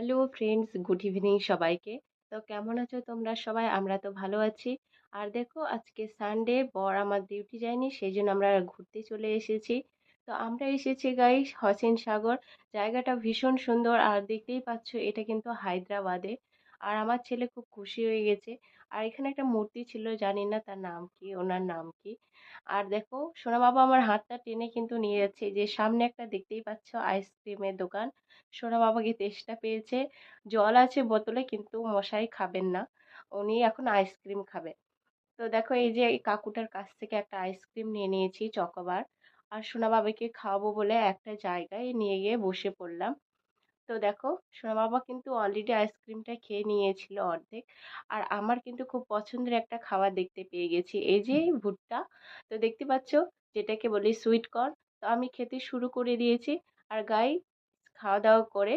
Hello friends, good evening সবাইকে। তো কেমন আছো তোমরা সবাই? আমরা তো ভালো আছি। আর দেখো, আজকে সানডে বর আমার ডিউটি যায়নি সেই জন্য আমরা ঘুরতে চলে এসেছি। তো আমরা এসেছি গাই হসেন সাগর জায়গাটা ভীষণ সুন্দর, আর দেখতেই পাচ্ছ এটা কিন্তু হায়দ্রাবাদে। আর আমার ছেলে খুব খুশি হয়ে গেছে। আর এখানে একটা মূর্তি ছিল, জানি না তার নাম কি, ওনার নাম কি। আর দেখো সোনা বাবা আমার হাতটা টেনে কিন্তু নিয়ে যাচ্ছে। যে সামনে একটা দেখতেই পাচ্ছ, আইসক্রিমের দোকান। সোনা বাবাকে তেষ্টা পেয়েছে। জল আছে বোতলে, কিন্তু মশাই খাবেন না। উনি এখন আইসক্রিম খাবে তো দেখো, এই যে এই কাকুটার কাছ থেকে একটা আইসক্রিম নিয়ে নিয়েছি, চকোবার। আর সোনা বাবাকে খাওয়াবো বলে একটা জায়গায় নিয়ে গিয়ে বসে পড়লাম। তো দেখো, সোনা বাবা কিন্তু অলরেডি আইসক্রিমটা খেয়ে নিয়েছিল অর্ধেক। আর আমার কিন্তু খুব পছন্দের একটা খাবার দেখতে পেয়ে গেছি। এই যে ভুট্টা, তো দেখতে পাচ্ছ যেটাকে বলি সুইট কর্ন তো আমি খেতে শুরু করে দিয়েছি। আর গাই খাওয়া দাওয়া করে